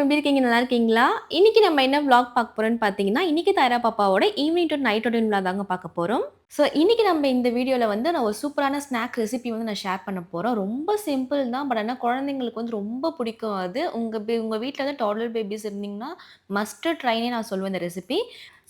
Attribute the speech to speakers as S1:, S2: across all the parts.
S1: இருக்கீங்க நல்லா இருக்கீங்களா? இன்னைக்கு நம்ம என்ன விளாக் பார்க்க போறோம்னு பார்த்தீங்கன்னா, இன்னைக்கு தாரா பாப்பாவோட ஈவினிங் டு நைட் ரொட்டீன் விழா தாங்க பார்க்க போறோம். ஸோ இன்னைக்கு நம்ம இந்த வீடியோல வந்து நான் ஒரு சூப்பரான ஸ்நாக் ரெசிபி வந்து நான் ஷேர் பண்ண போறோம். ரொம்ப சிம்பிள் தான். பட் ஆனால் குழந்தைங்களுக்கு வந்து ரொம்ப பிடிக்கும் அது. உங்க பே உங்க வீட்டில் வந்து டோட்டல் பேபிஸ் இருந்தீங்கன்னா, மஸ்ட் ட்ரைனே நான் சொல்லுவேன் இந்த ரெசிபி.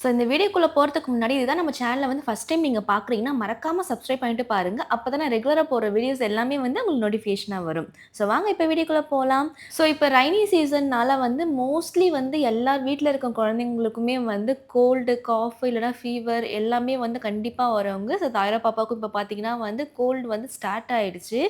S1: ஸோ இந்த வீடியோக்குள்ளே போகிறதுக்கு முன்னாடி இதுதான் நம்ம சேனலில் வந்து ஃபஸ்ட் டைம் நீங்கள் பார்க்குறீங்கன்னா, மறக்காமல் சப்ஸ்கிரைப் பண்ணிட்டு பாருங்கள் அப்போ தான் ரெகுலராக போகிற வீடியோஸ் எல்லாமே வந்து உங்களுக்கு நோட்டிஃபிகேஷனாக வரும். ஸோ வாங்க இப்போ வீடியோக்குள்ளே போகலாம் ஸோ இப்போ ரைனி சீசன்னால வந்து மோஸ்ட்லி வந்து எல்லார் வீட்டில் இருக்க குழந்தைங்களுக்குமே வந்து கோல்டு, காஃப் இல்லைனா ஃபீவர் எல்லாமே வந்து கண்டிப்பாக வரவங்க. ஸோ தாயரா பாப்பாவுக்கும் இப்போ பார்த்தீங்கன்னா வந்து கோல்டு வந்து ஸ்டார்ட் ஆகிடுச்சு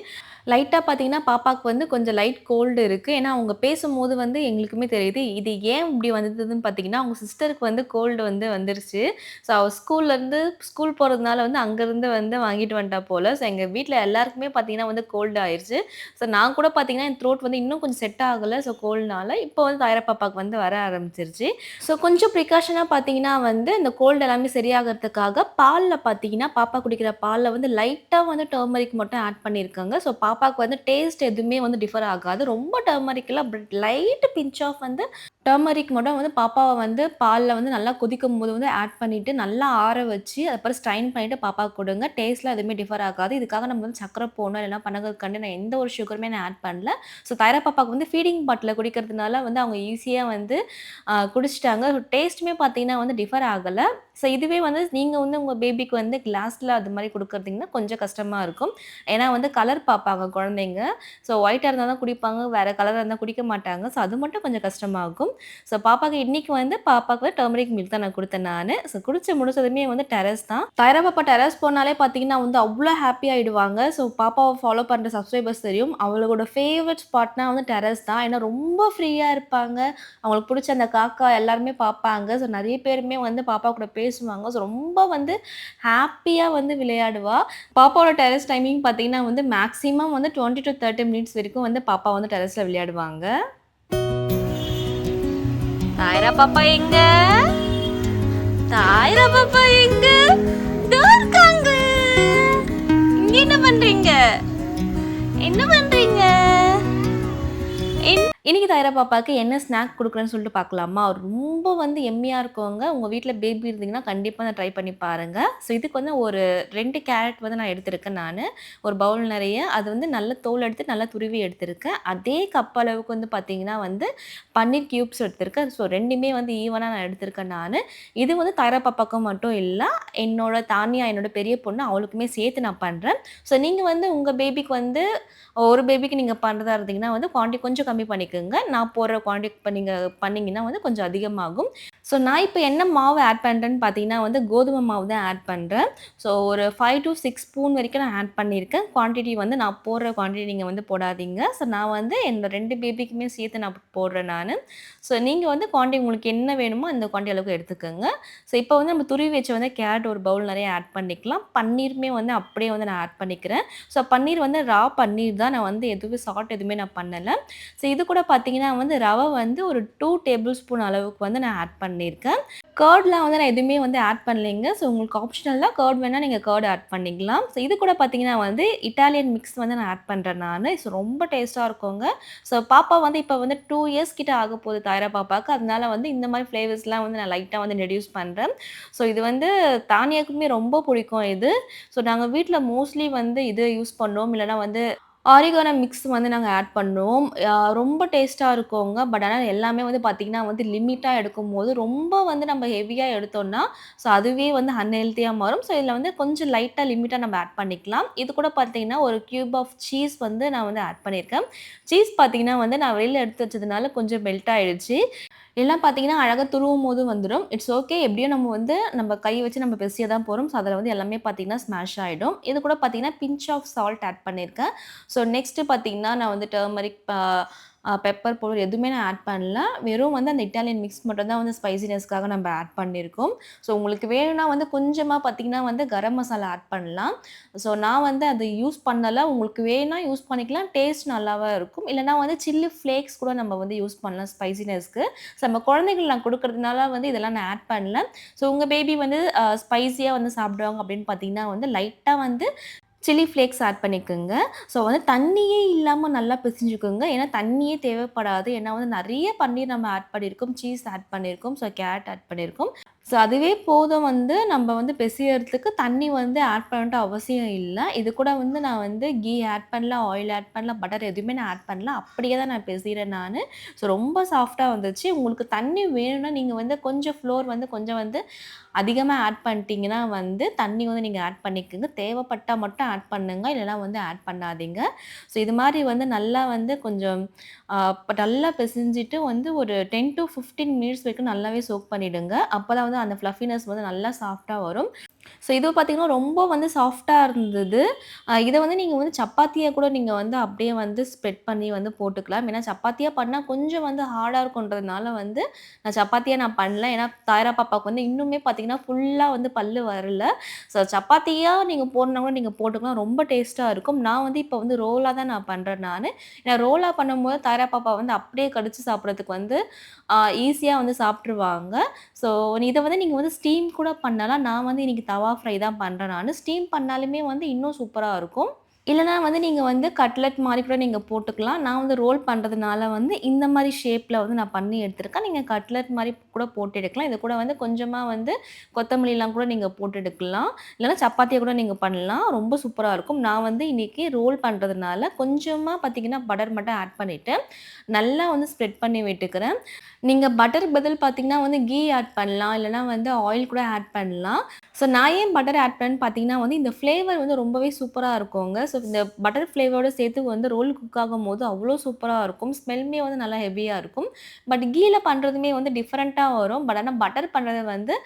S1: லைட்டாக பார்த்தீங்கன்னா, பாப்பாவுக்கு வந்து கொஞ்சம் லைட் கோல்டு இருக்குது ஏன்னா அவங்க பேசும்போது வந்து எங்களுக்குமே தெரியுது. இது ஏன் இப்படி வந்ததுன்னு பார்த்தீங்கன்னா, அவங்க சிஸ்டருக்கு வந்து கோல்டு வந்து வந்துருச்சு. ஸோ அவள் ஸ்கூல்லேருந்து ஸ்கூல் போகிறதுனால வந்து அங்கேருந்து வந்து வாங்கிட்டு வந்துட்டா போல் ஸோ எங்கள் வீட்டில் எல்லாருக்குமே பார்த்தீங்கன்னா வந்து கோல்டு ஆயிடுச்சு ஸோ நான் கூட பார்த்தீங்கன்னா, என் த்ரோட் வந்து இன்னும் கொஞ்சம் செட் ஆகலை ஸோ கோல்டுனால. இப்போ வந்து தாயரா பாப்பாவுக்கு வந்து வர ஆரம்பிச்சிருச்சு. ஸோ கொஞ்சம் ப்ரிகாஷனாக பார்த்தீங்கன்னா வந்து, இந்த கோல்டு எல்லாமே சரியாகிறதுக்காக பாலில் பார்த்தீங்கன்னா, பாப்பா குடிக்கிற பாலில் வந்து லைட்டாக வந்து டர்மரிக் மட்டும் ஆட் பண்ணியிருக்காங்க ஸோ பாப்பாவுக்கு வந்து டேஸ்ட் எதுவுமே வந்து டிஃபர் ஆகாது. ரொம்ப டர்மரிக்கெல்லாம் லைட்டு லைட் பிஞ்ச் ஆஃப் வந்து டர்மரிக் மட்டும் வந்து பாப்பாவை வந்து பாலில் வந்து நல்லா கொதிக்கும் போது வந்து ஆட் பண்ணிவிட்டு நல்லா ஆற வச்சு, அதுக்கப்புறம் ஸ்ட்ரைன் பண்ணிட்டு பாப்பாவுக்கு கொடுங்க டேஸ்ட்லாம் எதுவுமே டிஃபர் ஆகாது. இதுக்காக நம்ம வந்து சக்கரை போகணும் இல்லைனா பனங்கற்கண்டு நான் எந்த ஒரு சுகருமே நான் ஆட் பண்ணல. ஸோ தாயரா பாப்பாவுக்கு வந்து ஃபீடிங் பாட்டில் குடிக்கிறதுனால வந்து அவங்க ஈஸியாக வந்து குடிச்சிட்டாங்க டேஸ்ட்டுமே பார்த்தீங்கன்னா வந்து டிஃபர் ஆகலை ஸோ இதுவே வந்து நீங்கள் வந்து உங்கள் பேபிக்கு வந்து கிளாஸில் அது மாதிரி கொடுக்குறதுங்கன்னா கொஞ்சம் கஷ்டமாக இருக்கும். ஏன்னா வந்து கலர் பார்ப்பாங்க குழந்தைங்க. ஸோ ஒயிட்டாக இருந்தால் தான் குடிப்பாங்க. வேறு கலராக இருந்தால் குடிக்க மாட்டாங்க. ஸோ அது மட்டும் கொஞ்சம் கஷ்டமாகும். ஸோ பாப்பாக்கு இன்னைக்கு வந்து பாப்பாக்கு வந்து டர்மரிக் மில்க் தான் நான் கொடுத்தேன் நான் ஸோ குடிச்சு முடிச்சதுமே வந்து டெரஸ் தான். தாயரா பாப்பா போனாலே பார்த்தீங்கன்னா வந்து அவ்வளோ ஹாப்பி ஆகிடுவாங்க ஸோ பாப்பாவை ஃபாலோ பண்ணுற சப்ஸ்கிரைபர்ஸ் தெரியும். அவளோட ஃபேவரட் ஸ்பாட்னா வந்து டெரஸ் தான். ஏன்னா ரொம்ப ஃப்ரீயாக இருப்பாங்க. அவங்களுக்கு பிடிச்ச அந்த காக்கா எல்லாருமே பார்ப்பாங்க. ஸோ நிறைய பேருமே வந்து பாப்பா கூட பேசுவாங்க. ஸோ ரொம்ப வந்து ஹாப்பியாக வந்து விளையாடுவா. பாப்பாவோட டெரஸ் டைமிங் பார்த்தீங்கன்னா வந்து மேக்ஸிமம் வந்து 20-30 மினிட்ஸ் வரைக்கும் வந்து பாப்பா வந்து டெரஸில் விளையாடுவாங்க. தாயரா பாப்பா எங்க? தாயரா பாப்பா எங்க? இருக்காங்க. இங்க என்ன பண்றீங்க? என்ன பண்றீங்க? இன்றைக்கி தயாரா பாப்பாவுக்கு என்ன ஸ்நாக் கொடுக்குறேன்னு சொல்லிட்டு பார்க்கலாமா? ரொம்ப வந்து எம்மியாக இருக்கவங்க. உங்கள் வீட்டில் பேபி இருந்தீங்கன்னா, கண்டிப்பாக நான் ட்ரை பண்ணி பாருங்கள் ஸோ இதுக்கு வந்து ஒரு ரெண்டு கேரட் வந்து நான் எடுத்திருக்கேன் நான். ஒரு பவுல் நிறைய. அது வந்து நல்ல தோல் எடுத்து நல்லா துருவி எடுத்திருக்கேன். அதே கப் அளவுக்கு வந்து பார்த்தீங்கன்னா வந்து பன்னீர் கியூப்ஸ் எடுத்திருக்கேன். ஸோ ரெண்டுமே வந்து ஈவனாக நான் எடுத்திருக்கேன் நான். இது வந்து தயாரா பாப்பாக்கு மட்டும் இல்லை என்னோட தானியா என்னோட பெரிய பொண்ணு அவளுக்குமே சேர்த்து நான் பண்ணுறேன் ஸோ நீங்கள் வந்து உங்கள் பேபிக்கு வந்து ஒரு பேபிக்கு நீங்கள் பண்ணுறதா இருந்தீங்கன்னா வந்து குவான்டிட்டி கொஞ்சம் கம்மி பண்ணிக்கோங்க. நான் போடுற குவான்டிட்டி இப்போ நீங்கள் பண்ணீங்கன்னா வந்து கொஞ்சம் அதிகமாகும். ஸோ நான் இப்போ என்ன மாவு ஆட் பண்ணுறேன்னு பார்த்தீங்கன்னா வந்து கோதுமை மாவு தான் ஆட் பண்ணுறேன் ஸோ ஒரு 5-6 ஸ்பூன் வரைக்கும் நான் ஆட் பண்ணியிருக்கேன். குவான்டிட்டி வந்து நான் போடுற குவான்டிட்டி நீங்கள் வந்து போடாதீங்க. ஸோ நான் வந்து என்னோட ரெண்டு பேபிக்குமே சேர்த்து நான் போடுறேன் நான் ஸோ நீங்கள் வந்து குவான்டிட்டி உங்களுக்கு என்ன வேணுமோ அந்த குவான்டிட்டி அளவுக்கு எடுத்துக்கோங்க. ஸோ இப்போ வந்து நம்ம துருவி வச்சு வந்து கேரட் ஒரு பவுல் நிறைய ஆட் பண்ணிக்கலாம். பன்னீருமே வந்து அப்படியே வந்து நான் ஆட் பண்ணிக்கிறேன். ஸோ பன்னீர் வந்து ரா பன்னீர் தான். நான் வந்து எதுவுமே சால்ட் எதுவுமே நான் பண்ணலை ஸோ இது கூட பார்த்தீங்கன்னா வந்து ரவை வந்து ஒரு டூ டேபிள் ஸ்பூன் அளவுக்கு வந்து நான் ஆட் பண்ணியிருக்கேன். கேர்ட்லாம் வந்து நான் எதுவுமே வந்து ஆட் பண்ணலைங்க. ஸோ உங்களுக்கு ஆப்ஷனல் தான். கர்ட் நீங்கள் நீங்க ஆட் பண்ணிக்கலாம். ஸோ இது கூட பார்த்தீங்கன்னா வந்து இட்டாலியன் மிக்ஸ் வந்து நான் ஆட் பண்ணுறேன் நான் ஸோ ரொம்ப டேஸ்ட்டாக இருக்குங்க. ஸோ பாப்பா வந்து இப்போ வந்து டூ இயர்ஸ் கிட்ட ஆகப்போகுது தாயரா பாப்பாக்கு. அதனால வந்து இந்த மாதிரி ஃப்ளேவர்ஸ்லாம் வந்து நான் லைட்டாக வந்து இன்ட்ரோடியூஸ் பண்ணுறேன் ஸோ இது வந்து தானியாக்குமே ரொம்ப பிடிக்கும் இது. ஸோ நாங்கள் வீட்டில் மோஸ்ட்லி வந்து இது யூஸ் பண்ணுவோம். இல்லைனா வந்து ஆரிகானோ மிக்ஸ் வந்து நாங்க ஆட் பண்ணோம் அ ரொம்ப டேஸ்ட்டா இருக்குங்க. பட் ஆனா எல்லாமே வந்து பார்த்தீங்கன்னா வந்து லிமிட்டா எடுக்கும்போது ரொம்ப வந்து நம்ம ஹெவியா எடுத்தோம்னா, ஸோ அதுவே வந்து அன்ஹெல்த்தியாக மாறும். ஸோ இதில் வந்து கொஞ்சம் லைட்டா லிமிட்டா நம்ம ஆட் பண்ணிக்கலாம். இது கூட பார்த்தீங்கன்னா ஒரு கியூப் ஆஃப் சீஸ் வந்து நான் வந்து ஆட் பண்ணியிருக்கேன். சீஸ் பார்த்தீங்கன்னா வந்து நான் வெளில எடுத்து வச்சதுனால கொஞ்சம் மெல்ட் ஆயிடுச்சு. எல்லாம் பார்த்தீங்கன்னா அழகாக துருவும் போது வந்துடும் இட்ஸ் ஓகே. எப்படியும் நம்ம வந்து நம்ம கை வச்சு நம்ம பெசியாக தான் போகிறோம் ஸோ அதில் வந்து எல்லாமே பார்த்தீங்கன்னா ஸ்மாஷ் ஆகிடும் இது கூட பார்த்தீங்கன்னா பிஞ்ச் ஆஃப் சால்ட் ஆட் பண்ணியிருக்கேன். ஸோ நெக்ஸ்ட்டு பார்த்தீங்கன்னா நான் வந்து டர்மரிக் பெப்பர் பவுடர் எதுவுமே நான் ஆட் பண்ணல. வெறும் வந்து அந்த இட்டாலியன் மிக்ஸ் மட்டும் தான் வந்து ஸ்பைசினஸ்க்காக நம்ம ஆட் பண்ணியிருக்கோம். ஸோ உங்களுக்கு வேணும்னா வந்து கொஞ்சமாக பார்த்தீங்கன்னா வந்து கரம் மசாலா ஆட் பண்ணலாம். ஸோ நான் வந்து அது யூஸ் பண்ணலை உங்களுக்கு வேணால் யூஸ் பண்ணிக்கலாம். டேஸ்ட் நல்லாவாக இருக்கும். இல்லைனா வந்து சில்லி ஃப்ளேக்ஸ் கூட நம்ம வந்து யூஸ் பண்ணலாம் ஸ்பைசினஸ்க்கு. ஸோ நம்ம குழந்தைங்களுக்கு நான் கொடுக்கறதுனால வந்து இதெல்லாம் நான் ஆட் பண்ணல. ஸோ உங்கள் பேபி வந்து ஸ்பைஸியாக வந்து சாப்பிடுவாங்க அப்படின்னு பார்த்தீங்கன்னா வந்து லைட்டாக வந்து சில்லி ஃப்ளேக்ஸ் ஆட் பண்ணிக்கோங்க. ஸோ வந்து தண்ணியே இல்லாமல் நல்லா பிசைஞ்சுக்கோங்க. ஏன்னா தண்ணியே தேவைப்படாது. ஏன்னா வந்து நிறைய பன்னீர் நம்ம ஆட் பண்ணியிருக்கோம் சீஸ் ஆட் பண்ணியிருக்கோம் ஸோ கேரட் ஆட் பண்ணியிருக்கோம் ஸோ அதுவே போதும் வந்து நம்ம வந்து பிசையறதுக்கு தண்ணி வந்து ஆட் பண்ணிட்டு அவசியம் இல்லை. இது கூட வந்து நான் வந்து கீ ஆட் பண்ணல ஆயில் ஆட் பண்ணல பட்டர் எதுவுமே நான் ஆட் பண்ணல அப்படியே தான் நான் பிசிகிறேன் நான். ஸோ ரொம்ப சாஃப்டாக வந்துச்சு. உங்களுக்கு தண்ணி வேணும்னா நீங்கள் வந்து கொஞ்சம் ஃப்ளோர் வந்து கொஞ்சம் வந்து அதிகமாக ஆட் பண்ணிட்டீங்கன்னா வந்து தண்ணி வந்து நீங்கள் ஆட் பண்ணிக்கோங்க. தேவைப்பட்டால் மட்டும் ஆட் பண்ணுங்க. இல்லைனா வந்து ஆட் பண்ணாதீங்க. ஸோ இது மாதிரி வந்து நல்லா வந்து கொஞ்சம் நல்லா பிசைஞ்சிட்டு வந்து ஒரு டென் டு ஃபிஃப்டீன் மினிட்ஸ் வரைக்கும் நல்லாவே சோக் பண்ணிவிடுங்க அப்போ தான் வந்து அந்த ஃப்ளஃபினஸ் வந்து நல்லா சாஃப்டாக வரும். ஸோ இது பார்த்தீங்கன்னா ரொம்ப வந்து சாஃப்டாக இருந்தது. இதை வந்து நீங்கள் வந்து சப்பாத்தியை கூட நீங்கள் வந்து அப்படியே வந்து ஸ்ப்ரெட் பண்ணி வந்து போட்டுக்கலாம். ஏன்னா சப்பாத்தியாக பண்ணால் கொஞ்சம் வந்து ஹார்டாக இருக்குன்றதுனால வந்து நான் சப்பாத்தியாக நான் பண்ணல. ஏன்னா தாயரா பாப்பாவுக்கு வந்து இன்னுமே பார்த்தீங்கன்னா ஃபுல்லாக வந்து பல்லு வரல. ஸோ சப்பாத்தியாக நீங்கள் போடணும் கூட நீங்கள் போட்டுக்கலாம். ரொம்ப டேஸ்ட்டாக இருக்கும். நான் வந்து இப்போ வந்து ரோலாக தான் நான் பண்ணுறேன் நான். ஏன்னா ரோலாக பண்ணும்போது தாயரா பாப்பா வந்து அப்படியே கடிச்சு சாப்பிட்றதுக்கு வந்து ஈஸியாக வந்து சாப்பிட்ருவாங்க ஸோ இதை வந்து நீங்கள் வந்து ஸ்டீம் கூட பண்ணலாம். நான் வந்து இன்றைக்கி தவா ஃப்ரை தான் பண்ணுறேன் நான். ஸ்டீம் பண்ணாலுமே வந்து இன்னும் சூப்பராக இருக்கும். இல்லைனா வந்து நீங்கள் வந்து கட்லெட் மாதிரி கூட நீங்கள் போட்டுக்கலாம். நான் வந்து ரோல் பண்ணுறதுனால வந்து இந்த மாதிரி ஷேப்பில் வந்து நான் பண்ணி எடுத்திருக்கேன். நீங்கள் கட்லெட் மாதிரி கூட போட்டு எடுக்கலாம். இது கூட வந்து கொஞ்சமாக வந்து கொத்தமல்லிலாம் கூட நீங்கள் போட்டு எடுக்கலாம். இல்லைனா சப்பாத்தியை கூட நீங்கள் பண்ணலாம். ரொம்ப சூப்பராக இருக்கும். நான் வந்து இன்றைக்கி ரோல் பண்ணுறதுனால கொஞ்சமாக பார்த்திங்கன்னா பட்டர் மட்டும் ஆட் பண்ணிவிட்டு நல்லா வந்து ஸ்ப்ரெட் பண்ணி விட்டுக்கிறேன். நீங்கள் பட்டர் பதில் பார்த்திங்கன்னா வந்து கீ ஆட் பண்ணலாம். இல்லைனா வந்து ஆயில் கூட ஆட் பண்ணலாம். ஸோ நான் ஏன் பட்டர் ஆட் பண்ணேன்னு பார்த்தீங்கன்னா வந்து இந்த ஃப்ளேவர் வந்து ரொம்பவே சூப்பராக இருக்குங்க. ஸோ இந்த பட்டர் ஃப்ளேவரோட சேர்த்து வந்து ரோல் குக் ஆகும் போது அவ்வளோ சூப்பராக இருக்கும். ஸ்மெல்மே வந்து நல்லா ஹெவியாக இருக்கும். பட் கீழே பண்ணுறதுமே வந்து டிஃப்ரெண்ட்டாக வரும். பட் ஆனால் பட்டர் பண்ணுறது வந்து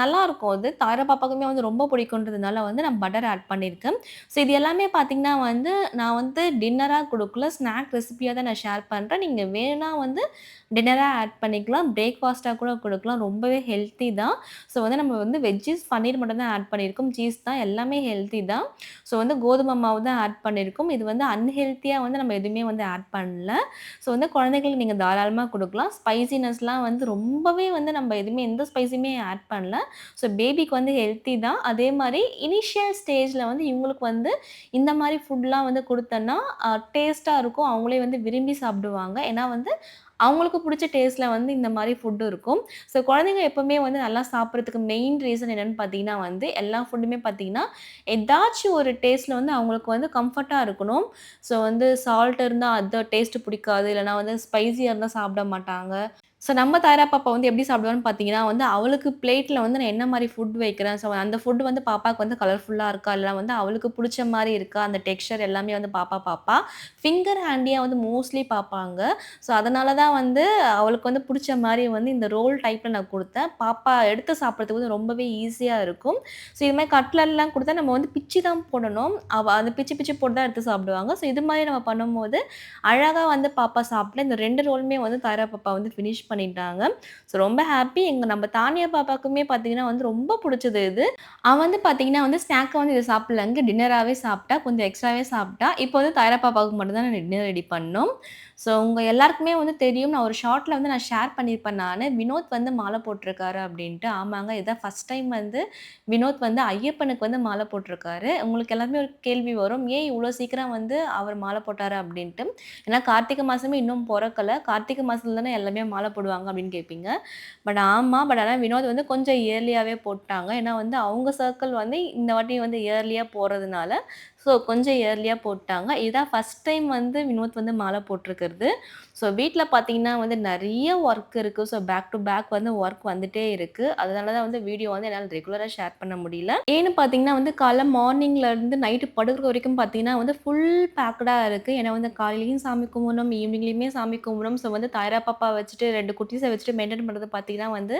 S1: நல்லாயிருக்கும் அது தார பாப்பாக்குமே வந்து ரொம்ப பிடிக்குன்றதுனால வந்து நான் பட்டர் ஆட் பண்ணியிருக்கேன். ஸோ இது எல்லாமே பார்த்திங்கன்னா வந்து நான் வந்து டின்னராக கொடுக்கல. ஸ்நாக் ரெசிபியாக தான் நான் ஷேர் பண்ணுறேன் நீங்கள் வேணால் வந்து டின்னராக ஆட் பண்ணிக்கலாம். பிரேக்ஃபாஸ்ட்டாக கூட கொடுக்கலாம். ரொம்பவே ஹெல்த்தி தான். ஸோ வந்து நம்ம வந்து வெஜ்ஜீஸ் பன்னீர் மட்டும் தான் ஆட் பண்ணியிருக்கோம். சீஸ் தான். எல்லாமே ஹெல்த்தி தான். ஸோ வந்து கோதுமை மாவு தான் ஆட் பண்ணியிருக்கோம் இது வந்து அன்ஹெல்த்தியாக வந்து நம்ம எதுவுமே வந்து ஆட் பண்ணல. ஸோ வந்து குழந்தைங்களுக்கு நீங்கள் தாராளமாக கொடுக்கலாம். ஸ்பைசினஸ்லாம் வந்து ரொம்பவே வந்து நம்ம எதுவுமே எந்த ஸ்பைஸுமே ஆட் பண்ணல. ஸோ பேபிக்கு வந்து ஹெல்த்தி தான். அதே மாதிரி இனிஷியல் ஸ்டேஜில் வந்து இவங்களுக்கு வந்து இந்த மாதிரி ஃபுட்லாம் வந்து கொடுத்தோன்னா டேஸ்ட்டாக இருக்கும். அவங்களே வந்து விரும்பி சாப்பிடுவாங்க. ஏன்னா வந்து அவங்களுக்கு பிடிச்ச டேஸ்ட்டில் வந்து இந்த மாதிரி ஃபுட்டு இருக்கும். ஸோ குழந்தைங்க எப்போவுமே வந்து நல்லா சாப்பிட்றதுக்கு மெயின் ரீசன் என்னென்னு பார்த்தீங்கன்னா வந்து எல்லா ஃபுட்டுமே பார்த்தீங்கன்னா ஏதாச்சும் ஒரு டேஸ்ட்டில் வந்து அவங்களுக்கு வந்து கம்ஃபர்ட்டாக இருக்கணும். ஸோ வந்து சால்ட் இருந்தால் அதை டேஸ்ட்டு பிடிக்காது. இல்லைனா வந்து ஸ்பைஸியாக இருந்தால் சாப்பிட மாட்டாங்க. ஸோ நம்ம தாரா பாப்பா வந்து எப்படி சாப்பிடுவான்னு பார்த்தீங்கன்னா வந்து அவளுக்கு பிளேட்டில் வந்து நான் என்ன மாதிரி ஃபுட் வைக்கிறேன்? ஸோ அந்த ஃபுட் வந்து பாப்பாவுக்கு வந்து கலர்ஃபுல்லாக இருக்கா? இல்லை வந்து அவளுக்கு பிடிச்ச மாதிரி இருக்கா? அந்த டெக்ஸ்சர் எல்லாமே வந்து பாப்பா பாப்பா. ஃபிங்கர் ஹேண்டியாக வந்து மோஸ்ட்லி பார்ப்பாங்க ஸோ அதனால தான் வந்து அவளுக்கு வந்து பிடிச்ச மாதிரி வந்து இந்த ரோல் டைப்பில் நான் கொடுத்தேன். பாப்பா எடுத்து சாப்பிட்றதுக்கு வந்து ரொம்பவே ஈஸியாக இருக்கும். ஸோ இது மாதிரி கட்லர்லாம் கொடுத்தா நம்ம வந்து பிச்சு தான் போடணும். அவள் அந்த பிச்சு பிச்சு போட்டு தான் எடுத்து சாப்பிடுவாங்க. ஸோ இது மாதிரி நம்ம பண்ணும்போது அழகாக வந்து பாப்பா சாப்பிட இந்த ரெண்டு ரோலுமே வந்து தாரா பாப்பா வந்து ஃபினிஷ் பண்ணிட்டாங்க. ஸோ ரொம்ப ஹாப்பி எங்கள் நம்ம தானியா பாப்பாக்குமே பார்த்தீங்கன்னா வந்து ரொம்ப பிடிச்சது இது. அவன் வந்து பார்த்தீங்கன்னா வந்து ஸ்நாக்கை வந்து இதை சாப்பிட்லங்க டின்னராகவே சாப்பிட்டா கொஞ்சம் எக்ஸ்ட்ராவே சாப்பிட்டா. இப்போ வந்து தாயரா பாப்பாவுக்கு மட்டும்தான் நான் டின்னர் ரெடி பண்ணோம். ஸோ உங்கள் எல்லாருக்குமே வந்து தெரியும். நான் ஒரு ஷார்ட்டில் வந்து நான் ஷேர் பண்ணியிருப்பேன். நான் வினோத் வந்து மாலை போட்டிருக்காரு அப்படின்ட்டு. ஆமாங்க இதான் ஃபஸ்ட் டைம் வந்து வினோத் வந்து ஐயப்பனுக்கு வந்து மாலை போட்டிருக்காரு. உங்களுக்கு எல்லாருமே ஒரு கேள்வி வரும். ஏன் இவ்வளோ சீக்கிரம் வந்து அவர் மாலை போட்டார் அப்படின்ட்டு? ஏன்னா கார்த்திகை மாதமே இன்னும் பிறக்கலை. கார்த்திகை மாதத்துல தானே எல்லாமே மாலை போடுவாங்க அப்படின்னு கேட்பீங்க. பட் ஆமாம் பட் ஆனால் வினோத் வந்து கொஞ்சம் இயர்லியாகவே போட்டாங்க. ஏன்னா வந்து அவங்க சர்க்கிள் வந்து இந்த வாட்டி வந்து இயர்லியாக போகிறதுனால ஸோ கொஞ்சம் இயர்லியாக போட்டாங்க. இதுதான் ஃபஸ்ட் டைம் வந்து வினோத் வந்து மாலை போட்டிருக்கிறது. ஸோ வீட்டில் பார்த்தீங்கன்னா வந்து நிறைய ஒர்க் இருக்குது ஸோ பேக் டு பேக் வந்து ஒர்க் வந்துட்டே இருக்குது அதனால தான் வந்து வீடியோ வந்து என்னால் ரெகுலராக ஷேர் பண்ண முடியல. ஏன்னு பார்த்தீங்கன்னா வந்து காலைல மார்னிங்லேருந்து நைட்டு படுக்கிற வரைக்கும் பார்த்தீங்கன்னா வந்து ஃபுல் பேக்கடாக இருக்குது ஏன்னா வந்து காலையிலையும் சாமி கும்பிடணும் ஈவினிங்லேயுமே சாமி கும்பிடணும். ஸோ வந்து தாயரா பாப்பா வச்சுட்டு ரெண்டு குட்டீஸை வச்சுட்டு மெயின்டைன் பண்ணுறது பார்த்தீங்கன்னா வந்து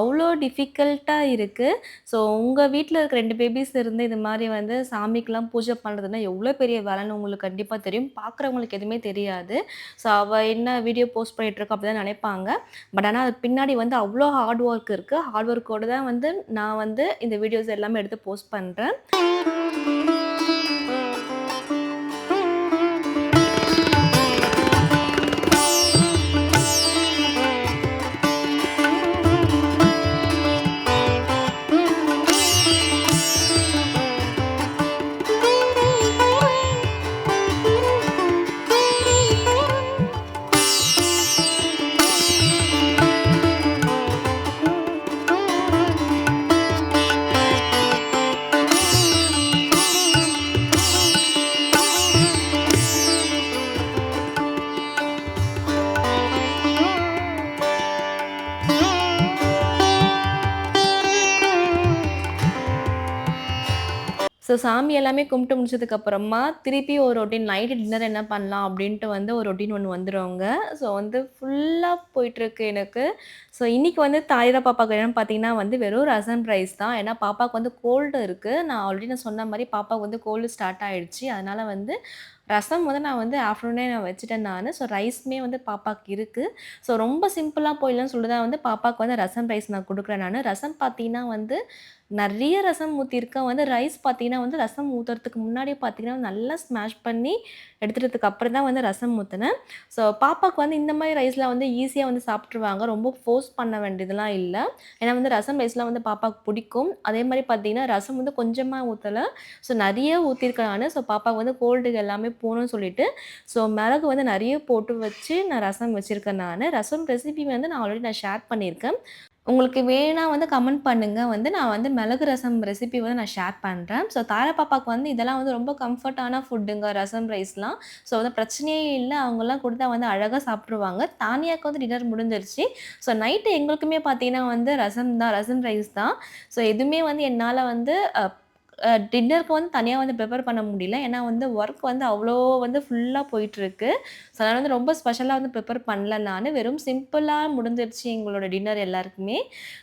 S1: அவ்வளோ டிஃபிகல்ட்டாக இருக்குது ஸோ உங்கள் வீட்டில் இருக்க ரெண்டு பேபிஸ் இருந்து இது மாதிரி வந்து சாமிக்கெலாம் பூஜை பண்ணுறதுனா எவ்வளோ பெரிய வேலைன்னு உங்களுக்கு கண்டிப்பாக தெரியும். பார்க்குறவங்களுக்கு எதுவுமே தெரியாது. ஸோ அவள் என்ன வீடியோ போஸ்ட் பண்ணிகிட்ருக்கா அப்படி தான் நினைப்பாங்க. பட் ஆனால் அது பின்னாடி வந்து அவ்வளோ ஹார்ட் ஒர்க் இருக்குது ஹார்ட் ஒர்க்கோடு தான் வந்து நான் வந்து இந்த வீடியோஸ் எல்லாமே எடுத்து போஸ்ட் பண்ணுறேன் ஸோ சாமி எல்லாமே கும்பிட்டு முடிச்சதுக்கப்புறமா திருப்பி ஒரு ரொட்டீன் நைட்டு டின்னர் என்ன பண்ணலாம் அப்படின்ட்டு வந்து ஒரு ரொட்டீன் ஒன்று வந்துடுவாங்க ஸோ வந்து ஃபுல்லாக போயிட்டுருக்கு எனக்கு. ஸோ இன்றைக்கி வந்து தாயிரா பாப்பாவுக்கு என்னென்னு பார்த்தீங்கன்னா வந்து வெறும் ரசம் ரைஸ் தான். ஏன்னா பாப்பாவுக்கு வந்து கோல்டு இருக்குது நான் ஆல்ரெடி நான் சொன்ன மாதிரி பாப்பாவுக்கு வந்து கோல்டு ஸ்டார்ட் ஆகிடுச்சு அதனால் வந்து ரசம் வந்து நான் வந்து ஆஃப்டர்நூனே நான் வச்சுட்டேன் நான். ஸோ ரைஸ்மே வந்து பாப்பாவுக்கு இருக்குது ஸோ ரொம்ப சிம்பிளாக போயிடலாம்னு சொல்லி தான் வந்து பாப்பாவுக்கு வந்து ரசம் ரைஸ் நான் கொடுக்குறேன் நான். ரசம் பார்த்தீங்கன்னா வந்து நிறைய ரசம் ஊற்றிருக்கேன் வந்து ரைஸ் பார்த்தீங்கன்னா வந்து ரசம் ஊற்றுறதுக்கு முன்னாடியே பார்த்தீங்கன்னா நல்லா ஸ்மாஷ் பண்ணி எடுத்துட்டதுக்கு அப்புறம் தான் வந்து ரசம் ஊற்றினேன் ஸோ பாப்பாவுக்கு வந்து இந்த மாதிரி ரைஸ்லாம் வந்து ஈஸியாக வந்து சாப்பிட்ருவாங்க ரொம்ப ஃபோர்ஸ் பண்ண வேண்டியதுலாம் இல்லை. ஏன்னா வந்து ரசம் ரைஸ்லாம் வந்து பாப்பாவுக்கு பிடிக்கும். அதே மாதிரி பார்த்தீங்கன்னா ரசம் வந்து கொஞ்சமாக ஊற்றலை ஸோ நிறைய ஊற்றிருக்கேன் நான். ஸோ பாப்பாவுக்கு வந்து கோல்டு எல்லாமே போகணும்னு சொல்லிட்டு. ஸோ மிளகு வந்து நிறைய போட்டு வச்சு நான் ரசம் வச்சுருக்கேன் நான். ரசம் ரெசிபி வந்து நான் ஆல்ரெடி நான் ஷேர் பண்ணியிருக்கேன். உங்களுக்கு வேணா வந்து கமெண்ட் பண்ணுங்கள் வந்து நான் வந்து மிளகு ரசம் ரெசிபி வந்து நான் ஷேர் பண்ணுறேன் ஸோ தாரா பாப்பாவுக்கு வந்து இதெல்லாம் வந்து ரொம்ப கம்ஃபர்ட்டான ஃபுட்டுங்க ரசம் ரைஸ்லாம் ஸோ வந்து பிரச்சனையே இல்லை. அவங்கெல்லாம் கொடுத்தா வந்து அழகாக சாப்பிட்ருவாங்க தானியாவுக்கு வந்து டின்னர் முடிஞ்சிருச்சு. ஸோ நைட்டு எங்களுக்குமே பார்த்தீங்கன்னா வந்து ரசம் தான். ரசம் ரைஸ் தான். ஸோ எதுவுமே வந்து என்னால் வந்து டின்னருக்கு வந்து தனியாக வந்து ப்ரிப்பேர் பண்ண முடியல. ஏன்னா வந்து ஒர்க் வந்து அவ்வளோ வந்து ஃபுல்லாக போயிட்டுருக்கு. ஸோ அதனால் வந்து ரொம்ப ஸ்பெஷலாக வந்து ப்ரிப்பேர் பண்ணல நான். வெறும் சிம்பிளாக முடிஞ்சிருச்சு எங்களோட டின்னர் எல்லாருக்குமே.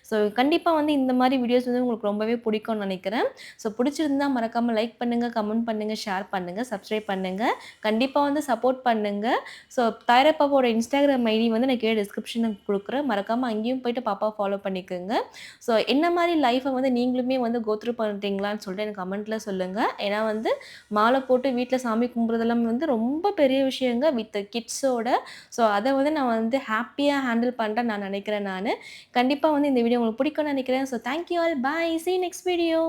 S1: ஸோ கண்டிப்பாக வந்து இந்த மாதிரி வீடியோஸ் வந்து உங்களுக்கு ரொம்பவே பிடிக்கும்னு நினைக்கிறேன். ஸோ பிடிச்சிருந்தா மறக்காமல் லைக் பண்ணுங்கள் கமெண்ட் பண்ணுங்கள் ஷேர் பண்ணுங்கள் சப்ஸ்கிரைப் பண்ணுங்கள் கண்டிப்பாக வந்து சப்போர்ட் பண்ணுங்கள் ஸோ தாயரப்பாவோட இன்ஸ்டாகிராம் ஐடி வந்து நான் கீழே டிஸ்கிரிப்ஷனுக்கு கொடுக்குறேன். மறக்காமல் அங்கேயும் போயிட்டு பாப்பா ஃபாலோ பண்ணிக்கோங்க. ஸோ என்ன மாதிரி லைஃப்பை வந்து நீங்களுமே வந்து கோத்ரூ பண்ணுறீங்களான்னு சொல்லிட்டு எனக்கு கமெண்ட்டில் சொல்லுங்கள் ஏன்னா வந்து மாலை போட்டு வீட்டில் சாமி கும்பிட்றதெல்லாம் வந்து ரொம்ப பெரிய விஷயங்க வித் கிட்ஸோட. ஸோ அதை வந்து நான் வந்து ஹாப்பியாக ஹேண்டில் பண்ணுறேன் நான் நினைக்கிறேன் நான். கண்டிப்பாக வந்து இந்த வீடியோ உங்களுக்கு பிடிக்கும்னு நினைக்கிறேன். So thank you all bye see next video